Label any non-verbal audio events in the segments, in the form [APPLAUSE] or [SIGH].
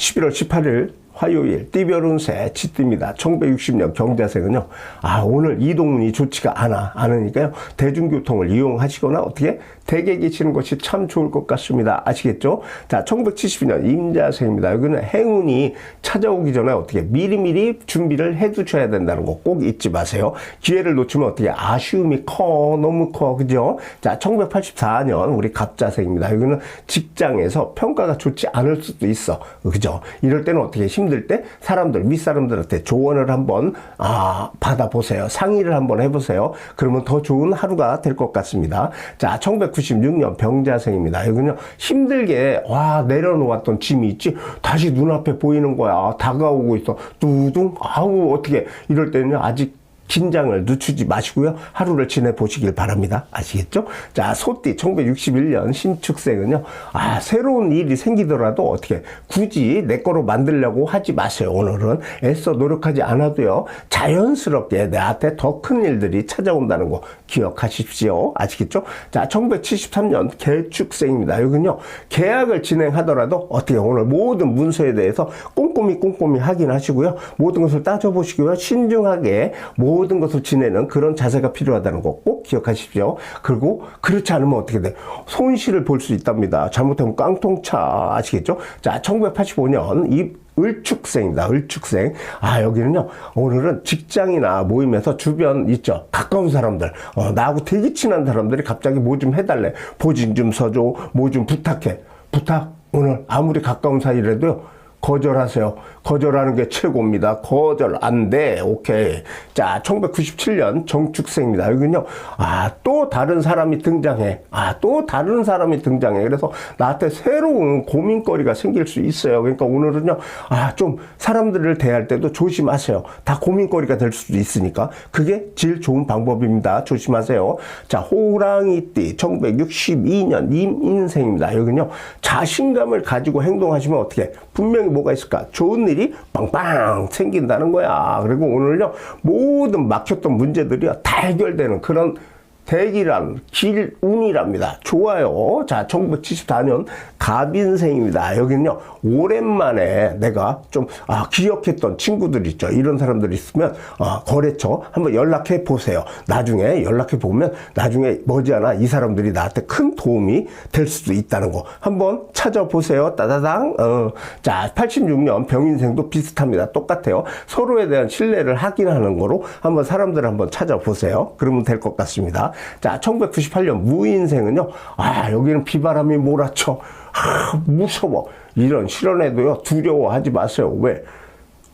11월 18일 화요일 띠별 운세 지띠입니다. 1960년 경자생은요. 아 오늘 이동운이 좋지가 않아 않으니까요. 대중교통을 이용하시거나 어떻게 댁에 계시는 것이 참 좋을 것 같습니다. 아시겠죠? 자 1972년 임자생입니다. 여기는 행운이 찾아오기 전에 어떻게 미리미리 준비를 해두셔야 된다는 거 꼭 잊지 마세요. 기회를 놓치면 어떻게 아쉬움이 커 너무 커 그죠? 자 1984년 우리 갑자생입니다. 여기는 직장에서 평가가 좋지 않을 수도 있어 그죠? 이럴 때는 어떻게 힘들 때 사람들 윗사람들한테 조언을 한번 아 받아보세요. 상의를 한번 해보세요. 그러면 더 좋은 하루가 될 것 같습니다. 자 1996년 병자생입니다. 여기는 힘들게 와 내려놓았던 짐이 있지 다시 눈앞에 보이는 거야. 다가오고 있어. 뚜둥 아우 어떻게 이럴 때는 아직 긴장을 늦추지 마시고요. 하루를 지내 보시길 바랍니다. 아시겠죠? 자, 소띠 1961년 신축생은요. 아, 새로운 일이 생기더라도 어떻게 굳이 내 거로 만들려고 하지 마세요. 오늘은 애써 노력하지 않아도요. 자연스럽게 나한테 더 큰 일들이 찾아온다는 거 기억하십시오. 아시겠죠? 자, 1973년 개축생입니다. 여기는요. 계약을 진행하더라도 어떻게 오늘 모든 문서에 대해서 꼼꼼히 꼼꼼히 확인하시고요. 모든 것을 따져보시고요. 신중하게 모든 것을 지내는 그런 자세가 필요하다는 거 꼭 기억하십시오. 그리고 그렇지 않으면 어떻게 돼? 손실을 볼 수 있답니다. 잘못하면 깡통차 아시겠죠? 자, 1985년 이 을축생입니다. 을축생. 아, 여기는요, 오늘은 직장이나 모임에서 주변 있죠. 가까운 사람들, 어, 나하고 되게 친한 사람들이 갑자기 뭐 좀 해달래. 보증 좀 서줘. 뭐 좀 부탁해. 부탁? 오늘 아무리 가까운 사이라도요, 거절하세요. 거절하는 게 최고입니다. 거절 안 돼. 오케이. 자, 1997년 정축생입니다. 여기는요. 아, 또 다른 사람이 등장해. 아, 또 다른 사람이 등장해. 그래서 나한테 새로운 고민거리가 생길 수 있어요. 그러니까 오늘은요. 아, 좀 사람들을 대할 때도 조심하세요. 다 고민거리가 될 수도 있으니까. 그게 제일 좋은 방법입니다. 조심하세요. 자, 호랑이띠 1962년 임인생입니다. 여기는요. 자신감을 가지고 행동하시면 어떻게? 분명히 뭐가 있을까? 좋은 일이 빵빵 생긴다는 거야. 그리고 오늘요, 모든 막혔던 문제들이 다 해결되는 그런 대기란 길운이랍니다. 좋아요. 자, 1974년 갑인생입니다. 여기는요, 오랜만에 내가 좀, 아, 기억했던 친구들 있죠. 이런 사람들 있으면, 아, 거래처 한번 연락해 보세요. 나중에 연락해 보면, 나중에 머지않아 이 사람들이 나한테 큰 도움이 될 수도 있다는 거. 한번 찾아보세요. 따다당. 어. 자, 86년 병인생도 비슷합니다. 똑같아요. 서로에 대한 신뢰를 확인하는 거로 한번 사람들 한번 찾아보세요. 그러면 될 것 같습니다. 자, 1998년 무인생은요, 아, 여기는 비바람이 몰아쳐. 아, 무서워. 이런 실현에도요, 두려워하지 마세요. 왜?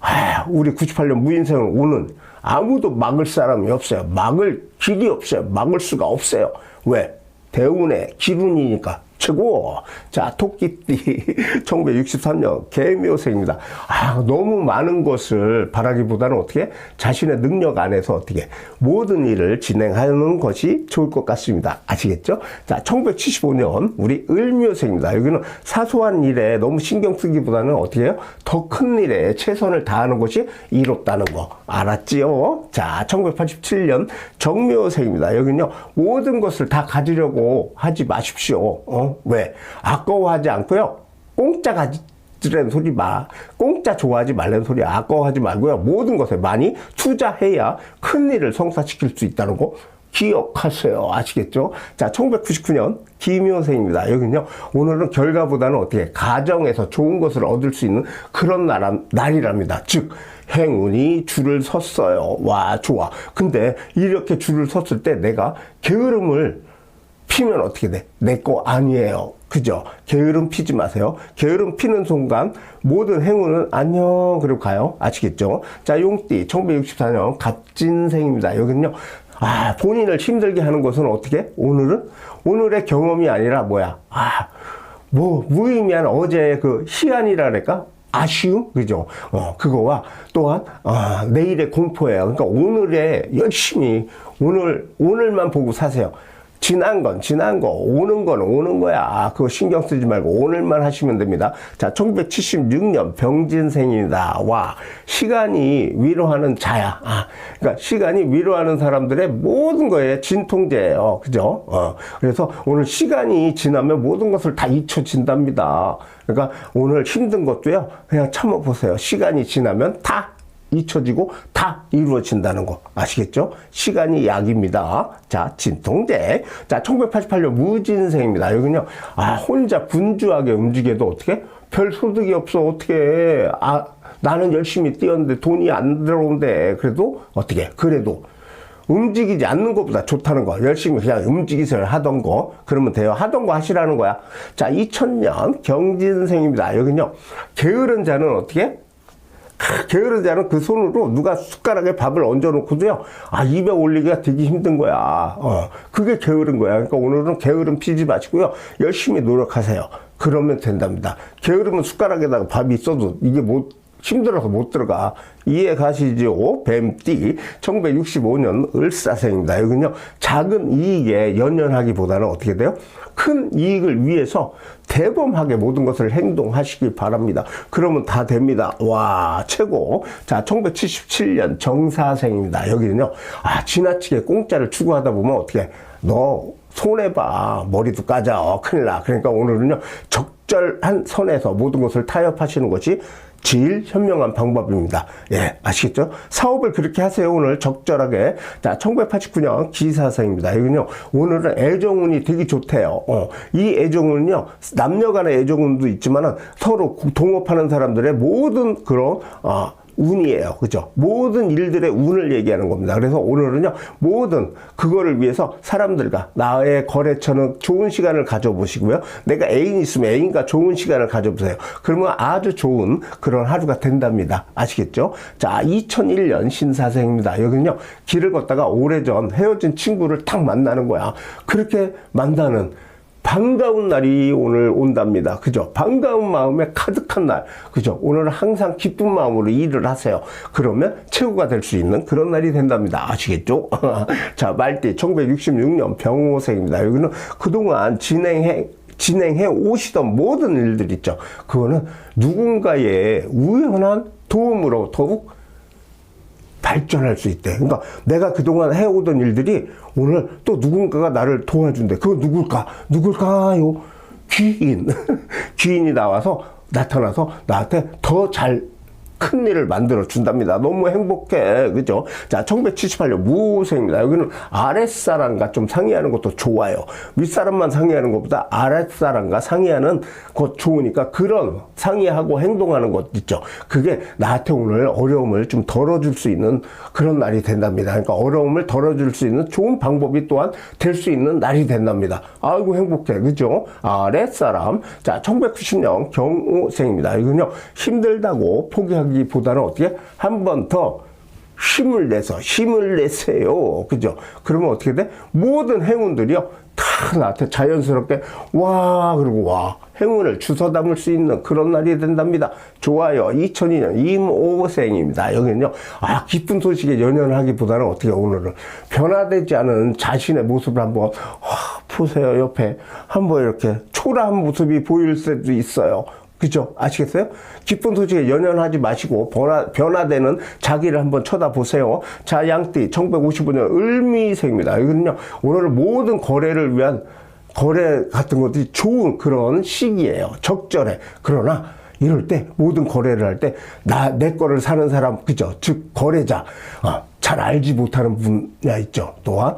아, 우리 98년 무인생은 오는 아무도 막을 사람이 없어요. 막을 길이 없어요. 막을 수가 없어요. 왜? 대운의 기운이니까. 최고. 자, 토끼띠 [LAUGHS] 1963년 개묘생입니다. 아, 너무 많은 것을 바라기보다는 어떻게 자신의 능력 안에서 어떻게 모든 일을 진행하는 것이 좋을 것 같습니다. 아시겠죠? 자, 1975년 우리 을묘생입니다. 여기는 사소한 일에 너무 신경 쓰기보다는 어떻게 해요? 더 큰 일에 최선을 다하는 것이 이롭다는 거 알았지요? 자, 1987년 정묘생입니다. 여기는요, 모든 것을 다 가지려고 하지 마십시오. 어? 왜? 아까워하지 않고요. 공짜 가지라는 소리 마. 공짜 좋아하지 말라는 소리 아까워하지 말고요. 모든 것에 많이 투자해야 큰 일을 성사시킬 수 있다는 거 기억하세요. 아시겠죠? 자, 1999년 김효생입니다. 여기는요, 오늘은 결과보다는 어떻게 가정에서 좋은 것을 얻을 수 있는 그런 날, 날이랍니다. 즉, 행운이 줄을 섰어요. 와, 좋아. 근데 이렇게 줄을 섰을 때 내가 게으름을 피면 어떻게 돼? 내 거 아니에요. 그죠? 게으름 피지 마세요. 게으름 피는 순간 모든 행운은 안녕 그리고 가요. 아시겠죠? 자, 용띠 1964년 갑진생입니다. 여기는요. 아, 본인을 힘들게 하는 것은 어떻게? 오늘은 오늘의 경험이 아니라 뭐야? 아, 뭐 무의미한 어제의 그 희한이라 그럴까? 아쉬움 그죠 어 그거와 또한 아 내일의 공포예요 그러니까 오늘에 열심히 오늘 오늘만 보고 사세요 지난 건 지난 거, 오는 건 오는 거야. 그거 신경 쓰지 말고 오늘만 하시면 됩니다. 자, 1976년 병진생이다. 와, 시간이 위로하는 자야. 아, 그러니까 시간이 위로하는 사람들의 모든 거에 진통제예요. 그죠? 어. 그래서 오늘 시간이 지나면 모든 것을 다 잊혀진답니다. 그러니까 오늘 힘든 것도요, 그냥 참아보세요. 시간이 지나면 다 잊혀지고 다 이루어진다는 거 아시겠죠? 시간이 약입니다. 자, 진통제. 자, 1988년 무진생입니다. 여기는요, 아, 혼자 분주하게 움직여도 어떻게? 별 소득이 없어. 어떻게? 아, 나는 열심히 뛰었는데 돈이 안 들어온대. 그래도 어떻게? 그래도 움직이지 않는 것보다 좋다는 거. 열심히 그냥 움직이세요. 하던 거. 그러면 돼요. 하던 거 하시라는 거야. 자, 2000년 경진생입니다. 여기는요, 게으른 자는 어떻게? 게으른 자는 그 손으로 누가 숟가락에 밥을 얹어놓고도요, 아, 입에 올리기가 되게 힘든 거야. 어, 그게 게으른 거야. 그러니까 오늘은 게으름 피지 마시고요. 열심히 노력하세요. 그러면 된답니다. 게으르면 숟가락에다가 밥이 있어도 이게 못, 힘들어서 못 들어가. 이해 가시죠? 뱀띠. 1965년 을사생입니다. 여기는요, 작은 이익에 연연하기보다는 어떻게 돼요? 큰 이익을 위해서 대범하게 모든 것을 행동하시기 바랍니다. 그러면 다 됩니다. 와, 최고. 자, 1977년 정사생입니다. 여기는요, 아, 지나치게 공짜를 추구하다 보면 어떻게, 너, 손해봐. 머리도 까져. 어, 큰일 나. 그러니까 오늘은요, 적절한 선에서 모든 것을 타협하시는 것이 제일 현명한 방법입니다. 예, 아시겠죠? 사업을 그렇게 하세요. 오늘 적절하게. 자, 1989년 기사생입니다. 여기는요, 오늘은 애정운이 되게 좋대요. 어, 이 애정운은요, 남녀 간의 애정운도 있지만은 서로 동업하는 사람들의 모든 그런, 어, 운이에요. 그죠? 모든 일들의 운을 얘기하는 겁니다. 그래서 오늘은요, 모든 그거를 위해서 사람들과 나의 거래처는 좋은 시간을 가져보시고요. 내가 애인 있으면 애인과 좋은 시간을 가져보세요. 그러면 아주 좋은 그런 하루가 된답니다. 아시겠죠? 자, 2001년 신사생입니다. 여기는요, 길을 걷다가 오래전 헤어진 친구를 탁 만나는 거야. 그렇게 만나는 반가운 날이 오늘 온답니다. 그죠? 반가운 마음에 가득한 날. 그죠? 오늘은 항상 기쁜 마음으로 일을 하세요. 그러면 최고가 될 수 있는 그런 날이 된답니다. 아시겠죠? [LAUGHS] 자, 말띠 1966년 병호생입니다. 여기는 그동안 진행해 진행해 오시던 모든 일들 있죠. 그거는 누군가의 우연한 도움으로 더욱 발전할 수 있대. 그러니까 내가 그동안 해오던 일들이 오늘 또 누군가가 나를 도와준대. 그거 누굴까? 누굴까요? 귀인. [LAUGHS] 귀인이 나와서 나타나서 나한테 더잘 큰 일을 만들어 준답니다. 너무 행복해. 그죠? 자, 1978년 무생입니다. 여기는 아랫사람과 좀 상의하는 것도 좋아요. 윗사람만 상의하는 것보다 아랫사람과 상의하는 것 좋으니까 그런 상의하고 행동하는 것 있죠. 그게 나한테 오늘 어려움을 좀 덜어줄 수 있는 그런 날이 된답니다. 그러니까 어려움을 덜어줄 수 있는 좋은 방법이 또한 될 수 있는 날이 된답니다. 아이고 행복해. 그죠? 아랫사람. 자, 1990년 경우생입니다. 이건요, 힘들다고 포기하기 보다는 어떻게 한 번 더 힘을 내서 힘을 내세요. 그죠? 그러면 어떻게 돼? 모든 행운들이요. 다 나한테 자연스럽게 와 그리고 와 행운을 주워 담을 수 있는 그런 날이 된답니다. 좋아요. 2002년 임오생입니다. 여기는요. 아 기쁜 소식에 연연하기보다는 어떻게 오늘은 변화되지 않은 자신의 모습을 한번 와, 보세요. 옆에 한번 이렇게 초라한 모습이 보일 수도 있어요. 그죠? 아시겠어요? 기쁜 소식에 연연하지 마시고 변화, 변화되는 자기를 한번 쳐다보세요. 자, 양띠 1955년 을미생입니다. 이거는요, 오늘 모든 거래를 위한 거래 같은 것들이 좋은 그런 시기예요. 적절해. 그러나 이럴 때 모든 거래를 할 때 나 내 거를 사는 사람 그죠? 즉 거래자 어, 잘 알지 못하는 분야 있죠. 또한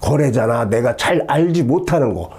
거래자나 내가 잘 알지 못하는 거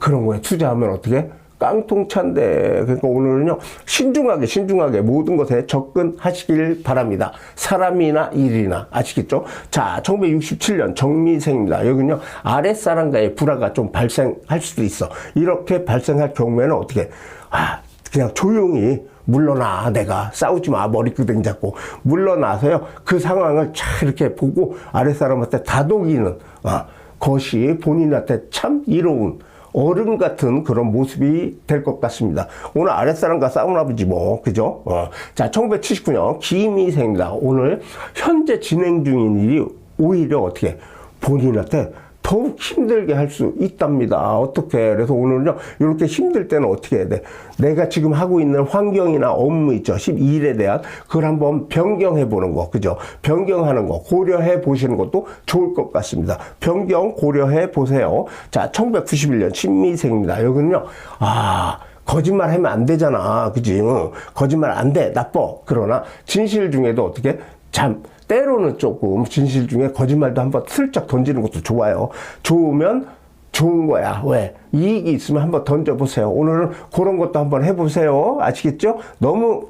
그런 거에 투자하면 어떻게 깡통차인데. 그러니까 오늘은요 신중하게 신중하게 모든 것에 접근하시길 바랍니다. 사람이나 일이나 아시겠죠? 자 1967년 정미생입니다. 여기는요 아랫사람과의 불화가 좀 발생할 수도 있어. 이렇게 발생할 경우에는 어떻게? 아 그냥 조용히 물러나 내가. 싸우지 마 머리끄댕 잡고. 물러나서요 그 상황을 잘 이렇게 보고 아랫사람한테 다독이는 아, 것이 본인한테 참 이로운 어른 같은 그런 모습이 될 것 같습니다. 오늘 아랫사람과 싸우나 보지 뭐, 그죠? 어. 자, 1979년 김희생입니다. 오늘 현재 진행 중인 일이 오히려 어떻게 본인한테 더 더욱 힘들게 할 수 있답니다. 어떻게? 그래서 오늘은요, 이렇게 힘들 때는 어떻게 해야 돼? 내가 지금 하고 있는 환경이나 업무 있죠. 12일에 대한 그걸 한번 변경해 보는 거. 그죠? 변경하는 거. 고려해 보시는 것도 좋을 것 같습니다. 변경 고려해 보세요. 자, 1991년 신미생입니다. 여기는요, 아, 거짓말 하면 안 되잖아. 그지? 응. 거짓말 안 돼. 나빠. 그러나 진실 중에도 어떻게 참 때로는 조금 진실 중에 거짓말도 한번 슬쩍 던지는 것도 좋아요. 좋으면 좋은 거야. 왜? 이익이 있으면 한번 던져보세요. 오늘은 그런 것도 한번 해보세요. 아시겠죠? 너무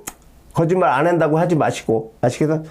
거짓말 안 한다고 하지 마시고. 아시겠어?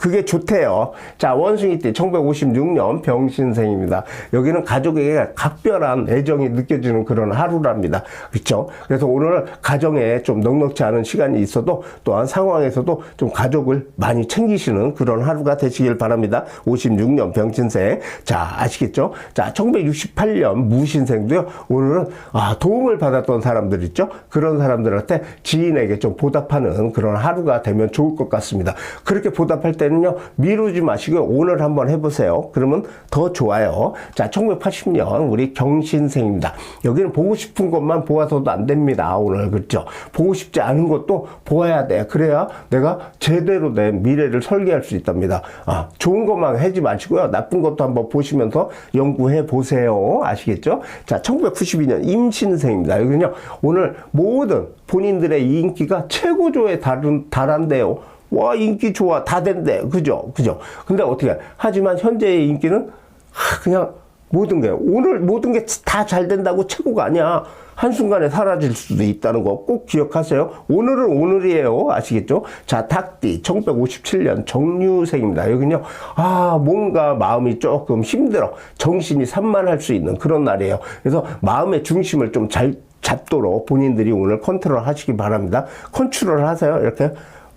그게 좋대요. 자, 원숭이 때 1956년 병신생입니다. 여기는 가족에게 각별한 애정이 느껴지는 그런 하루랍니다. 그렇죠? 그래서 오늘 가정에 좀 넉넉지 않은 시간이 있어도 또한 상황에서도 좀 가족을 많이 챙기시는 그런 하루가 되시길 바랍니다. 56년 병신생. 자, 아시겠죠? 자, 1968년 무신생도요. 오늘은 아, 도움을 받았던 사람들 있죠? 그런 사람들한테 지인에게 좀 보답하는 그런 하루가 되면 좋을 것 같습니다. 그렇게 보답할 때 때는요, 미루지 마시고 오늘 한번 해보세요. 그러면 더 좋아요. 자, 1980년 우리 경신생입니다. 여기는 보고 싶은 것만 보아서도 안 됩니다. 오늘. 그렇죠? 보고 싶지 않은 것도 보아야 돼. 그래야 내가 제대로 된 미래를 설계할 수 있답니다. 아, 좋은 것만 하지 마시고요. 나쁜 것도 한번 보시면서 연구해 보세요. 아시겠죠? 자, 1992년 임신생입니다. 여기는요, 오늘 모든 본인들의 인기가 최고조에 달한, 달한대요. 와 인기 좋아. 다 된대. 그죠? 그죠? 근데 어떻게 하지만 현재의 인기는 하, 그냥 모든 게. 오늘 모든 게 다 잘 된다고 최고가 아니야. 한순간에 사라질 수도 있다는 거 꼭 기억하세요. 오늘은 오늘이에요. 아시겠죠? 자 닭띠 1957년 정유생입니다. 여기는요 아 뭔가 마음이 조금 힘들어. 정신이 산만할 수 있는 그런 날이에요. 그래서 마음의 중심을 좀 잘 잡도록 본인들이 오늘 컨트롤 하시기 바랍니다. 컨트롤 하세요. 이렇게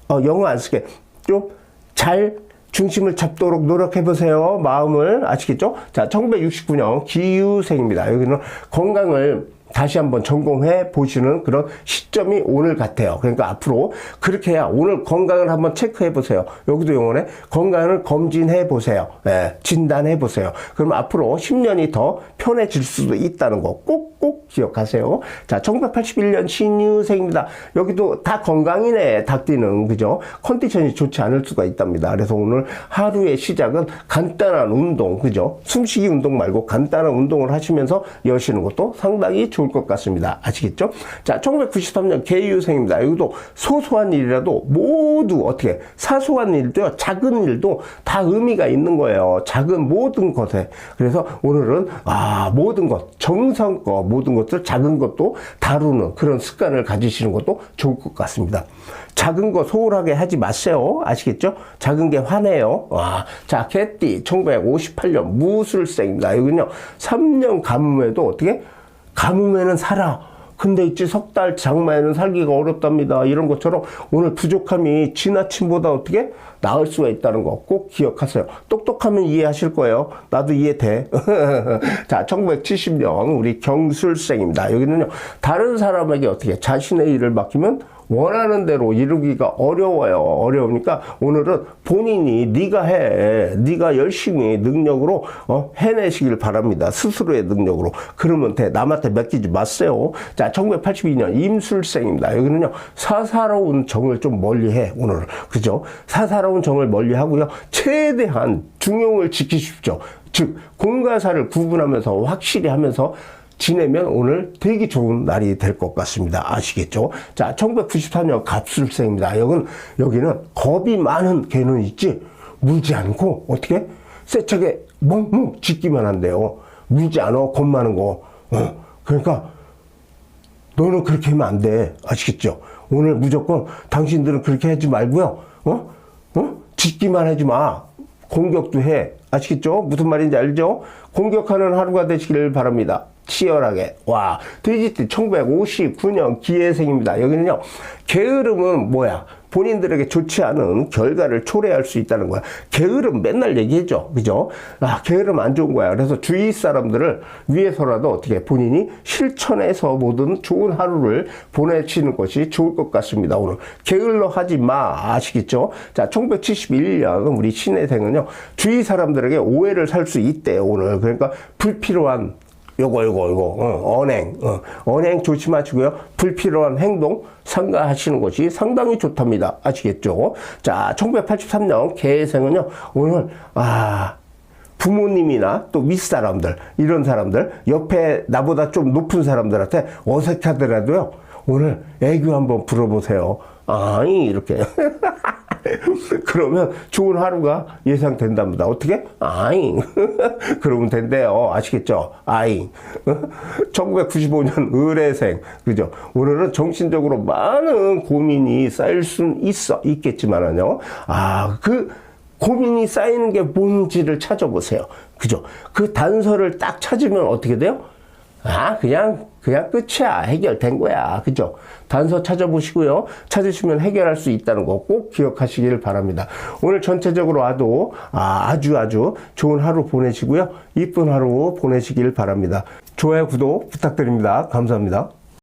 어, 영어 안 쓰게 좀 잘 중심을 잡도록 노력해 보세요. 마음을 아시겠죠? 자, 1969년 기유생입니다. 여기는 건강을 다시 한번 점검해 보시는 그런 시점이 오늘 같아요. 그러니까 앞으로 그렇게 해야 오늘 건강을 한번 체크해 보세요. 여기도 영어네. 건강을 검진해 보세요. 예, 진단해 보세요. 그럼 앞으로 10년이 더 편해질 수도 있다는 거 꼭꼭 기억하세요. 자, 1981년 신유생입니다. 여기도 다 건강이네. 닭띠는 그죠? 컨디션이 좋지 않을 수가 있답니다. 그래서 오늘 하루의 시작은 간단한 운동, 그죠? 숨쉬기 운동 말고 간단한 운동을 하시면서 여시는 것도 상당히 좋을 것 같습니다. 아시겠죠? 자, 1993년 개유생입니다. 여기도 소소한 일이라도 모두 어떻게 사소한 일도요, 작은 일도 다 의미가 있는 거예요. 작은 모든 것에. 그래서 오늘은 아, 모든 것, 정성껏 모든 것들 작은 것도 다루는 그런 습관을 가지시는 것도 좋을 것 같습니다. 작은 거 소홀하게 하지 마세요. 아시겠죠? 작은 게 화내요. 와. 자, 개띠 1958년 무술생입니다. 여기는요, 3년 가뭄에도 어떻게? 가뭄에는 살아. 근데 있지 석 달 장마에는 살기가 어렵답니다. 이런 것처럼 오늘 부족함이 지나침보다 어떻게 나을 수가 있다는 거 꼭 기억하세요. 똑똑하면 이해하실 거예요. 나도 이해돼. [LAUGHS] 자, 1970년 우리 경술생입니다. 여기는요 다른 사람에게 어떻게 자신의 일을 맡기면 원하는 대로 이루기가 어려워요. 어려우니까 오늘은 본인이 네가 해. 네가 열심히 능력으로 어, 해내시길 바랍니다. 스스로의 능력으로. 그러면 돼. 남한테 맡기지 마세요. 자, 1982년 임술생입니다. 여기는요. 사사로운 정을 좀 멀리해. 오늘은. 그죠? 사사로운 정을 멀리하고요. 최대한 중용을 지키십시오. 즉 공과사를 구분하면서 확실히 하면서 지내면 오늘 되게 좋은 날이 될 것 같습니다. 아시겠죠? 자, 1994년 갑술생입니다. 여기는, 여기는 겁이 많은 개는 있지, 물지 않고, 어떻게? 세차게 멍멍 짖기만 한대요. 물지 않아, 겁 많은 거. 어. 그러니까, 너는 그렇게 하면 안 돼. 아시겠죠? 오늘 무조건 당신들은 그렇게 하지 말고요. 어? 어? 짖기만 하지 마. 공격도 해. 아시겠죠? 무슨 말인지 알죠? 공격하는 하루가 되시길 바랍니다. 치열하게. 와, 돼지띠 1959년 기해생입니다. 여기는요, 게으름은 뭐야? 본인들에게 좋지 않은 결과를 초래할 수 있다는 거야. 게으름 맨날 얘기해줘. 그죠? 아, 게으름 안 좋은 거야. 그래서 주위 사람들을 위해서라도 어떻게 본인이 실천해서 모든 좋은 하루를 보내시는 것이 좋을 것 같습니다. 오늘 게을러 하지 마. 아시겠죠? 자, 1971년 우리 신혜생은요, 주위 사람들에게 오해를 살 수 있대요, 오늘. 그러니까 불필요한 요거 요거 요거. 어, 언행. 어, 언행 조심하시고요. 불필요한 행동 삼가하시는 것이 상당히 좋답니다. 아시겠죠? 자 1983년 개생은요 오늘 아 부모님이나 또 윗사람들 이런 사람들 옆에 나보다 좀 높은 사람들한테 어색하더라도요 오늘 애교 한번 부려보세요. 아이 이렇게 [LAUGHS] [LAUGHS] 그러면 좋은 하루가 예상된답니다. 어떻게? 아잉. [LAUGHS] 그러면 된대요. 아시겠죠? 아잉. [LAUGHS] 1995년 의뢰생. 그죠? 오늘은 정신적으로 많은 고민이 쌓일 수는 있어. 있겠지만은요. 아, 그 고민이 쌓이는 게 뭔지를 찾아보세요. 그죠? 그 단서를 딱 찾으면 어떻게 돼요? 아, 그냥, 그냥 끝이야. 해결된 거야. 그죠? 단서 찾아보시고요. 찾으시면 해결할 수 있다는 거 꼭 기억하시길 바랍니다. 오늘 전체적으로 와도 아, 아주 아주 좋은 하루 보내시고요. 이쁜 하루 보내시길 바랍니다. 좋아요, 구독 부탁드립니다. 감사합니다.